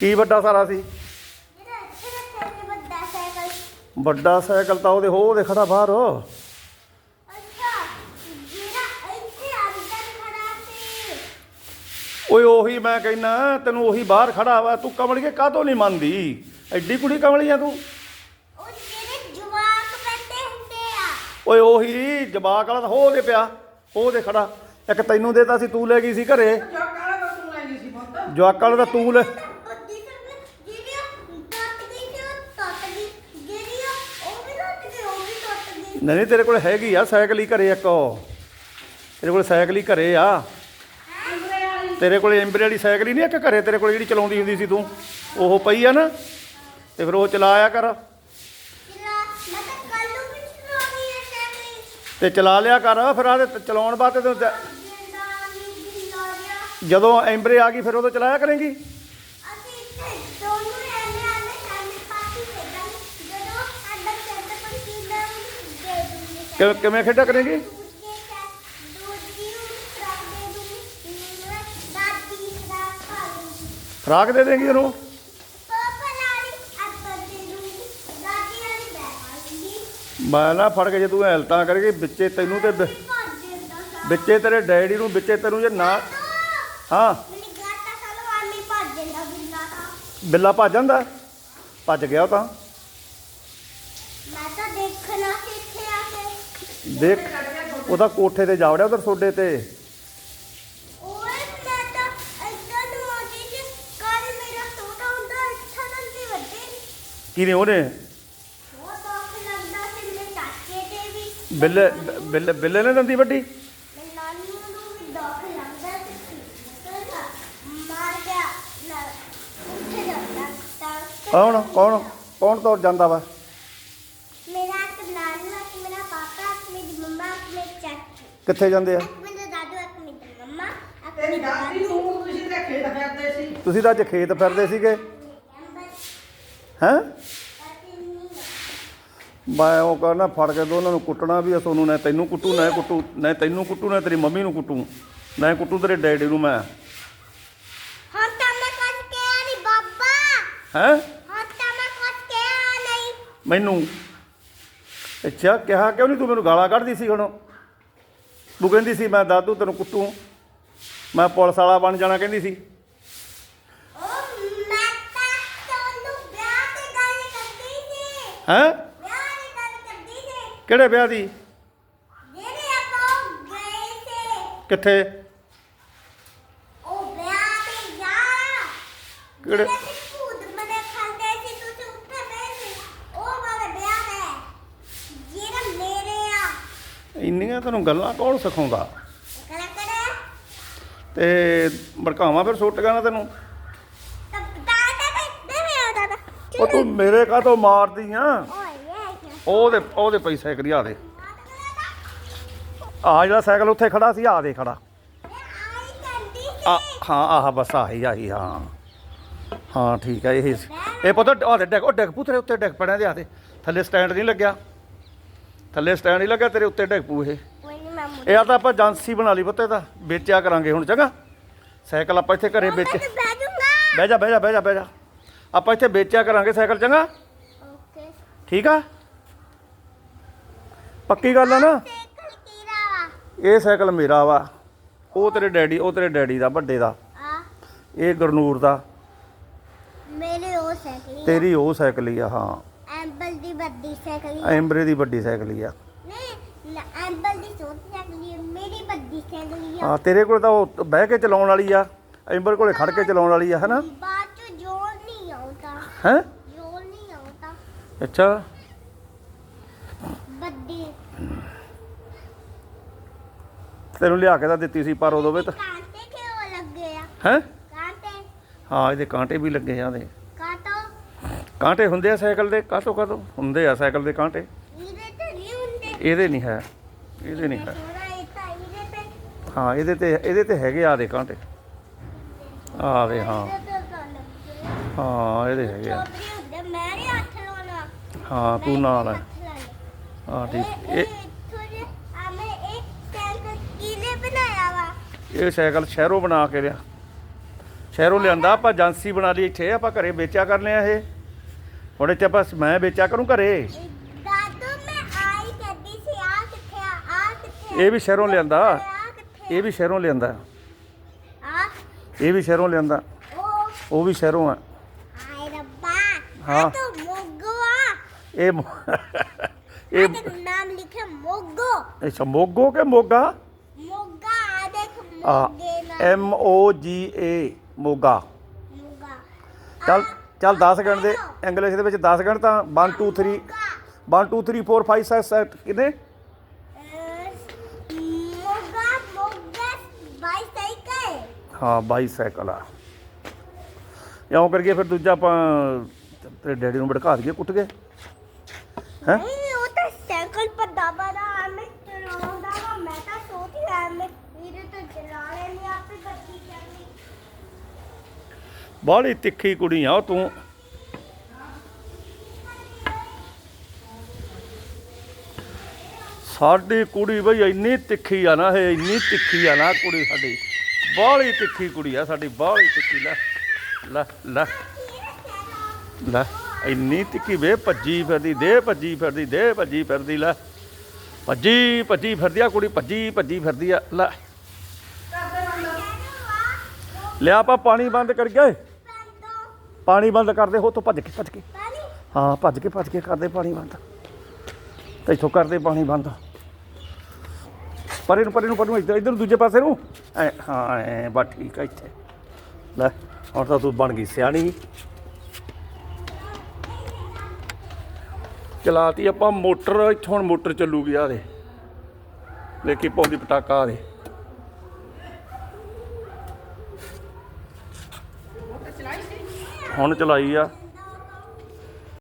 ਕੀ ਵੱਡਾ ਸਾਰਾ ਸੀ? ਵੱਡਾ ਸਾਈਕਲ। ਵੱਡਾ ਸਾਈਕਲ ਤਾਂ ਉਹਦੇ ਹੋ ਉਹਦੇ ਖੜਾ ਬਾਹਰ ਓਏ ਉਹੀ ਮੈਂ ਕਹਿੰਨਾ ਤੈਨੂੰ ਉਹੀ ਬਾਹਰ ਖੜਾ ਵਾ ਤੂੰ ਕਮਲੀਏ ਕਾਹਤੋਂ ਨਹੀਂ ਮੰਨਦੀ? ਐਡੀ ਕੁੜੀ ਕਮਲੀ ਆ ਤੂੰ। ਉਹ ਜਿਹੜੇ ਜਵਾਕ ਬੈਠੇ ਹੁੰਦੇ ਆ। ਓਏ ਉਹੀ ਜਵਾਕ ਵਾਲਾ ਤਾਂ ਹੋ ਉਹਦੇ ਪਿਆ। ਉਹ ਉਹਦੇ ਖੜਾ। ਇੱਕ ਤੈਨੂੰ ਦੇਤਾ ਸੀ ਤੂੰ ਲੈ ਗਈ ਸੀ ਘਰੇ। ਜਵਾਕਾਂ ਵਾਲਾ ਤੂੰ ਲੈ ਗਈ ਸੀ ਪੁੱਤ। ਜਵਾਕਾਂ ਵਾਲਾ ਤਾਂ ਤੂੰ ਲੈ ਬੱਦੀ ਸਭ ਜਿਹੜੀ ਉਹ ਟੁੱਟ ਗਈ ਸੀ ਉਹ ਟੁੱਟ ਗਈ ਜਿਹੜੀ ਉਹ ਉਹ ਵੀ ਟੁੱਟ ਗਈ ਉਹ ਵੀ ਟੁੱਟ ਗਈ ਨਹੀਂ ਨਹੀਂ ਤੇਰੇ ਕੋਲ ਹੈਗੀ ਆ ਸਾਈਕਲ ਹੀ ਘਰੇ ਇੱਕ ਉਹ। ਤੇਰੇ ਕੋਲ ਸਾਈਕਲ ਹੀ ਘਰੇ ਆ। ਤੇਰੇ ਕੋਲ ਐਂਬਰੇ ਵਾਲੀ ਸਾਈਕਲ ਹੀ ਨਹੀਂ ਇੱਕ ਘਰੇ ਤੇਰੇ ਕੋਲ ਜਿਹੜੀ ਚਲਾਉਂਦੀ ਹੁੰਦੀ ਸੀ ਤੂੰ? ਉਹ ਪਈ ਆ ਨਾ। ਤੇ ਫਿਰ ਉਹ ਚਲਾਇਆ ਕਰ। ਤਾਂ ਤੇ ਚਲਾ ਲਿਆ ਕਰ ਫਿਰ ਆਦੇ ਚਲਾਉਣ ਬਾਅਦ ਗਿਆ ਜਦੋਂ ਐਂਬਰੇ ਆ ਗਈ ਫਿਰ ਉਦੋਂ ਚਲਾਇਆ ਕਰੇਂਗੀ ਅਸੀਂ ਇੱਥੇ ਦੋਨੋਂ ਰਹਿੰਦੇ ਆਨੇ ਸਾਹਮਣੇ ਪਾਸੇ ਖੇਡਾਂਗੇ ਜਦੋਂ ਸਾਡਾ ਸੈਂਟਰ ਪਰ ਕਿੰਨਾ ਦੇ ਕਿ ਕਿਵੇਂ ਕਿਵੇਂ ਖੇਡਿਆ ਕਰੇਂਗੀ? ਦੂਜੇ ਦੇ ਦੂੰਗੀ ਮੈਂ ਦੇਂਗੀ ਉਹਨੂੰ? ਮੈਂ ਨਾ ਫੜ ਕੇ ਜੇ ਤੂੰ ਹੈਲਤਾਂ ਕਰੇਗੀ, ਵਿੱਚੇ ਤੈਨੂੰ ਤੇ ਵਿ- ਵਿੱਚੇ ਤੇਰੇ ਡੈਡੀ ਨੂੰ, ਵਿੱਚੇ ਤੈਨੂੰ ਜੇ ਨਾ ਹਾਂ। ਮੈਨੂੰ ਗਾਤਾ ਸਾਲੋ ਆਮੀ ਭੱਜ ਜਾਂਦਾ ਬਿੰਦਾ ਤਾਂ ਬਿੱਲਾ ਭੱਜ ਜਾਂਦਾ। ਭੱਜ ਗਿਆ ਉਹ ਤਾਂ। ਮੈਂ ਤਾਂ ਦੇਖਣਾ ਸੀ ਦੇਖ ਉਹਦਾ ਕੋਠੇ ਤੇ ਜਾ ਵੜਿਆ ਉਧਰ ਸੋਡੇ ਤੇ। ਓਏ ਮੈਂ ਤਾਂ ਇੱਦਾਂ ਨੂੰ ਆਉਂਦੀ ਸੀ ਕੱਲ ਮੇਰਾ ਛੋਟਾ ਹੁੰਦਾ ਇੱਥਾ ਤਾਂ ਨਹੀਂ ਵੱਡੇ ਕਿਨੇ ਉਹਨੇ? ਉਹ ਦੁੱਖ ਲੱਗਦਾ ਸੀ ਮੇਰੇ ਚਾਚੇ ਤੇ ਵੀ। ਬਿੱਲੇ ਬਿੱਲੇ ਬਿੱਲੇ ਨੇ ਦੰਦੀ ਵੱਡੀ ਮੇਰੇ ਨਾਨੀ ਨੂੰ ਵੀ ਦੁੱਖ ਲੱਗਦਾ ਸੀ। ਕਹਿੰਦਾ ਮਾਰ ਗਿਆ ਨਾ ਉੱਥੇ ਜਾਂਦਾ ਤਾਂ ਕੌਣ ਕੌਣ ਕੌਣ ਤੁਰ ਜਾਂਦਾ ਵਾ ਮੇਰਾ ਇੱਕ ਨਾਨਾ ਇੱਕ ਮੇਰਾ ਪਾਪਾ ਇੱਕ ਮੇਰੀ ਮੰਮਾ ਇੱਕ ਮੇਰੀ ਚਾਚੀ ਕਿੱਥੇ ਜਾਂਦੇ ਆ? ਇੱਕ ਮੇਰਾ ਦਾਦੂ ਇੱਕ ਮੇਰੀ ਮੰਮਾ ਇੱਕ ਤੇਰੀ ਮੇਰੀ ਦਾਦੀ ਨੂੰ ਤੁਸੀਂ ਤੇ ਖੇਡ ਫਿਰਦੇ ਸੀ। ਤੁਸੀਂ ਤਾਂ ਅੱਜ ਖੇਤ ਫਿਰਦੇ ਸੀਗੇ। ਹੈਂ? ਮੈਂ ਉਹ ਕਰਨਾ ਫੜ ਕੇ ਦੋਨਾਂ ਨੂੰ ਕੁੱਟਣਾ ਵੀ ਆ ਸੋਨੂੰ ਨਾ ਤੈਨੂੰ ਕੁੱਟੂ ਨਾ ਇਹ ਕੁੱਟੂ ਨਾ ਤੈਨੂੰ ਕੁੱਟੂ ਨਾ ਤੇਰੀ ਮੰਮੀ ਨੂੰ ਕੁੱਟੂ। ਨਾ ਕੁੱਟੂ ਤੇਰੇ ਡੈਡੀ ਨੂੰ ਮੈਂ। ਹੁਣ ਤਾਂ ਮੈਂ ਕੁਝ ਕਿਹਾ ਨਹੀਂ ਬਾਬਾ। ਹੈਂ? ਹੁਣ ਤਾਂ ਮੈਂ ਕੁਝ ਕਿਹਾ ਨਹੀਂ। ਮੈਨੂੰ? ਅੱਛਾ ਕਿਹਾ ਕਿਉਂ ਨਹੀਂ ਤੂੰ ਮੈਨੂੰ ਗਾਲਾਂ ਕੱਢਦੀ ਸੀ ਹੁਣ। ਤੂੰ ਕਹਿੰਦੀ ਸੀ ਮੈਂ ਦਾਦੂ ਤੈਨੂੰ ਕੁੱਟੂ। ਮੈਂ ਪੁਲਿਸ ਵਾਲਾ ਬਣ ਜਾਣਾ ਕਹਿੰਦੀ ਸੀ। ਹੈਂ? ਕਿਹੜੇ ਵਿਆਹ ਦੀ? ਕਿੱਥੇ? ਉਹ ਵਿਆਹ ਤੇ ਜਾ। ਕਿਹੜੇ ਜਿਹੜੇ ਭੂਤ ਬਣੇ ਖਾਂਦੇ ਸੀ ਤੁਸੀਂ ਉੱਥੇ ਗਏ ਸੀ ਉਹ ਵਾਲਾ ਵਿਆਹ ਹੈ ਜਿਹੜਾ ਮੇਰੇ ਆ ਇੰਨੀਆਂ ਤੈਨੂੰ ਗੱਲਾਂ ਕੌਣ ਸਿਖਾਉਂਦਾ? ਤੇ ਭੜਕਾਵਾਂ ਫਿਰ ਸੁੱਟ ਗਾ ਨਾ ਤੈਨੂੰ? ਉਹ ਤੂੰ ਮੇਰੇ ਕਾਹਤੋਂ ਮਾਰਦੀ ਆ? ਉਹਦੇ ਉਹਦੇ ਪਈ ਸਾਈਕਲ ਆ ਦੇ। ਆ ਜਿਹੜਾ ਸਾਈਕਲ ਉੱਥੇ ਖੜਾ ਸੀ, ਆ ਦੇ ਖੜਾ। ਆ, ਹਾਂ, ਆਹ ਬਸ ਆਹੀ ਆਹੀ, ਹਾਂ। ਹਾਂ, ਠੀਕ ਆ, ਇਹ ਸੀ। ਇਹ ਪਤਾ ਆ ਦੇ ਡੈਕ ਉਹ ਡੈਕ ਪੁੱਤਰੇ ਉੱਤੇ ਡੈਕ ਪੜਿਆ ਦੇ ਆ ਦੇ। ਥੱਲੇ ਸਟੈਂਡ ਨਹੀਂ ਲੱਗਿਆ। ਥੱਲੇ ਸਟੈਂਡ ਨਹੀਂ ਲੱਗਿਆ ਤੇਰੇ ਉੱਤੇ ਡੈਕ ਪੂ ਇਹ। ਕੋਈ ਨਹੀਂ ਮੈਂ ਮੁੜ ਇਹ ਆ ਤਾਂ ਆਪਾਂ ਏਜੰਸੀ ਬਣਾ ਲਈ ਪੁੱਤੇ ਦਾ ਵੇਚਿਆ ਕਰਾਂਗੇ ਹੁਣ ਚੰਗਾ? ਸਾਈਕਲ ਆਪਾਂ ਇੱਥੇ ਘਰੇ ਵੇਚ ਮੈਂ ਬਹਿ ਜਾਊਂਗਾ। ਬਹਿ ਜਾ ਬਹਿ ਜਾ ਬਹਿ ਜਾ ਬਹਿ ਜਾ। ਆਪਾਂ ਇੱਥੇ ਵੇਚਿਆ ਕਰਾਂਗੇ ਸਾਈਕਲ ਚੰਗਾ? ਓਕੇ। ਠੀਕ ਆ? ਪੱਕੀ ਗੱਲ ਆ ਨਾ? ਸਾਈਕਲ ਕੀਰਾ ਵਾ? ਇਹ ਸਾਈਕਲ ਮੇਰਾ ਵਾ। ਉਹ ਤੇਰੇ ਡੈਡੀ ਉਹ ਤੇਰੇ ਡੈਡੀ ਦਾ ਵੱਡੇ ਦਾ। ਆ ਇਹ ਗੁਰਨੂਰ ਦਾ। ਮੇਰੇ ਉਹ ਸਾਈਕਲ ਤੇਰੀ ਉਹ ਸਾਈਕਲ ਹੀ ਆ ਹਾਂ। ਦੀ ਵੱਡੀ ਸਾਈਕਲ ਐਂਬਰੇ ਦੀ ਵੱਡੀ ਸਾਈਕਲ ਹੀ ਆ। ਨਹੀਂ ਐਂਬਲ ਦੀ ਛੋਟੀ ਸਾਈਕਲ ਹੈ ਮੇਰੀ ਵੱਡੀ ਸਾਈਕਲ ਹੈ ਹਾਂ ਤੇਰੇ ਕੋਲ ਤਾਂ ਉਹ ਬਹਿ ਕੇ ਚਲਾਉਣ ਵਾਲੀ ਆ ਐਂਬਰ ਕੋਲੇ ਖੜ ਕੇ ਚਲਾਉਣ ਵਾਲੀ ਆ ਹੈਨਾ? ਬਾਅਦ ਚ ਜੋਰ ਨਹੀਂ ਆਉਂਦਾ। ਹੈ? ਜੋਰ ਨਹੀਂ ਆਉਂਦਾ। ਅੱਛਾ। ਵੱਡੀ। ਤੈਨੂੰ ਲਿਆ ਕੇ ਤਾਂ ਦਿੱਤੀ ਸੀ ਪਰ ਉਦੋਂ ਵੀ ਤਾਂ ਕਾਂਟੇ ਕਿਉਂ ਲੱਗੇ ਆ? ਹੈ? ਕਾਂਟੇ? ਹਾਂ ਇਹਦੇ ਕਾਂਟੇ ਵੀ ਲੱਗੇ ਆ ਦੇ ਕਾਟੋ ਹੁੰਦੇ ਆ ਸਾਈਕਲ ਦੇ? ਕਾਟੋ ਕਾਟੋ ਹੁੰਦੇ ਆ ਸਾਈਕਲ ਦੇ ਕਾਂਟੇ? ਇਹਦੇ ਤੇ ਨਹੀਂ ਹੁੰਦੇ। ਇਹਦੇ ਨਹੀਂ ਹੈ। ਇਹਦੇ ਨਹੀਂ ਹੈ। ਹਾਂ ਇਹਦੇ ਤੇ ਇਹਦੇ ਤੇ ਹੈਗੇ ਆ ਦੇ ਕਾਂਟੇ। ਆ ਵੇ ਹਾਂ। ਹਾਂ ਇਹਦੇ ਹੈਗੇ ਆ। ਹਾਂ ਤੂੰ ਨਾਲ ਲਿਆ। ਹਾਂ ਠੀਕ। ਇਹ ਸਾਈਕਲ ਸ਼ਹਿਰੋਂ ਬਣਾ ਕੇ ਲਿਆ। ਸ਼ਹਿਰੋਂ ਲਿਆਂਦਾ ਆਪਾਂ ਏਜੰਸੀ ਬਣਾ ਲਈ ਇੱਥੇ ਆਪਾਂ ਘਰੇ ਵੇਚਿਆ ਕਰਨੇ ਆ ਇਹ। ਹੁਣ ਇੱਥੇ ਆਪਾਂ ਮੈਂ ਵੇਚਿਆ ਕਰੂੰ ਘਰੇ? ਦਾਦੂ ਮੈਂ ਆਈ ਕਰਦੀ ਸੀ ਆ ਕਿੱਥੇ ਆ? ਆ ਕਿੱਥੇ ਇਹ ਵੀ ਸ਼ਹਿਰੋਂ ਲਿਆਂਦਾ। ਆ? ਕਿੱਥੇ ਇਹ ਵੀ ਸ਼ਹਿਰੋਂ ਲਿਆਂਦਾ। ਆ ਇਹ ਵੀ ਸ਼ਹਿਰੋਂ ਲਿਆਂਦਾ। ਉਹ। ਉਹ ਵੀ ਸ਼ਹਿਰੋਂ ਆ। ਹਾਏ ਰੱਬਾ ਹਾਂ। ਤਾਂ ਮੋਗੋ ਆ ਇਹ ਮੋ- ਇਹ ਨਾਮ ਲਿਖਿਆ ਮੋਗੋ। ਅੱਛਾ ਮੋਗੋ ਕਿ ਮੋਗਾ? ਮੋਗਾ ਆ ਦੇਖ ਆ ਮੋਗੇ ਨਾਲ ਐਮ ਓ ਜੀ ਏ ਮੋਗਾ। ਮੋਗਾ। ਚੱਲ। ਚੱਲ 10 ਗਣ ਦੇ ਇੰਗਲਿਸ਼ ਦੇ ਵਿੱਚ 10 ਗਣ ਤਾਂ 1 2 3 1 2 3 4 5 6 7 ਕਿੰਨੇ? ਮੋਗਾ ਮੋਗਾ ਬਾਈਸਾਈਕਲ ਹਾਂ ਬਾਈਸਾਈਕਲ ਆ। ਇਉਂ ਕਰਕੇ ਫਿਰ ਦੂਜਾ ਆਪਾਂ, ਤੇਰੇ ਡੈਡੀ ਨੂੰ ਭੜਕਾ ਦਈਏ, ਕੁੱਟ ਕੇ। ਹੈਂ ਨਹੀਂ ਉਹ ਤਾਂ ਸਾਈਕਲ ਪਰ ਦਬਾ ਦਾ ਮੈਂ ਚਲਾਉਂਦਾ ਵਾ ਮੈਂ ਤਾਂ ਸੋਚੀ ਆ ਮੈਂ ਇਹਦੇ ਤੋਂ ਚਲਾ ਲੈਣੀ ਆਪੇ ਗੱਡੀ ਚੱਲਣੀ ਬਾਹਲੀ ਤਿੱਖੀ ਕੁੜੀ ਆ ਉਹ ਤੂੰ। ਸਾਡੀ ਕੁੜੀ ਬਈ ਇੰਨੀ ਤਿੱਖੀ ਆ ਨਾ ਇਹ, ਇੰਨੀ ਤਿੱਖੀ ਆ ਨਾ ਕੁੜੀ ਸਾਡੀ। ਬਾਹਲੀ ਤਿੱਖੀ ਕੁੜੀ ਆ ਸਾਡੀ, ਬਾਹਲੀ ਤਿੱਖੀ। ਲੈ ਲੈ ਲੈ। ਲੈ, ਇੰਨੀ ਤਿੱਖੀ ਵੇ, ਭੱਜੀ ਫਿਰਦੀ, ਦੇ ਭੱਜੀ ਫਿਰਦੀ, ਦੇ ਭੱਜੀ ਫਿਰਦੀ, ਲੈ। ਭੱਜੀ ਭੱਜੀ ਫਿਰਦੀ ਆ ਕੁੜੀ, ਭੱਜੀ ਭੱਜੀ ਫਿਰਦੀ ਆ, ਲੈ। ਲਿਆ ਆਪਾਂ ਪਾਣੀ ਬੰਦ ਕਰ ਗਏ ਪਾਣੀ ਬੰਦ ਕਰਦੇ ਹੋ ਤੋਂ ਭੱਜ ਕੇ ਭੱਜ ਕੇ। ਹਾਂ ਭੱਜ ਕੇ ਭੱਜ ਕੇ ਕਰਦੇ ਪਾਣੀ ਬੰਦ। ਤੇ ਇੱਥੋਂ ਕਰਦੇ ਪਾਣੀ ਬੰਦ। ਪਰੇ ਨੂੰ ਪਰੇ ਨੂੰ ਪਰੇ ਨੂੰ ਇੱਧਰ ਇੱਧਰ ਨੂੰ ਦੂਜੇ ਪਾਸੇ ਨੂੰ। ਐ ਹਾਂ ਐ ਬਸ ਠੀਕ ਆ ਇੱਥੇ। ਲੈ ਹੁਣ ਤਾਂ ਤੂੰ ਬਣ ਗਈ ਸਿਆਣੀ। ਚਲਾਤੀ ਆਪਾਂ ਮੋਟਰ ਇੱਥੋਂ ਹੁਣ ਮੋਟਰ ਚੱਲੂਗੀ ਆ ਦੇ ਲੇਕੀ ਪਾਉਂਦੀ ਪਟਾਕਾ ਆ ਦੇ ਉਹ ਤਾਂ ਚਲਾਈ ਸੀ ਹੁਣ ਚਲਾਈ ਆ।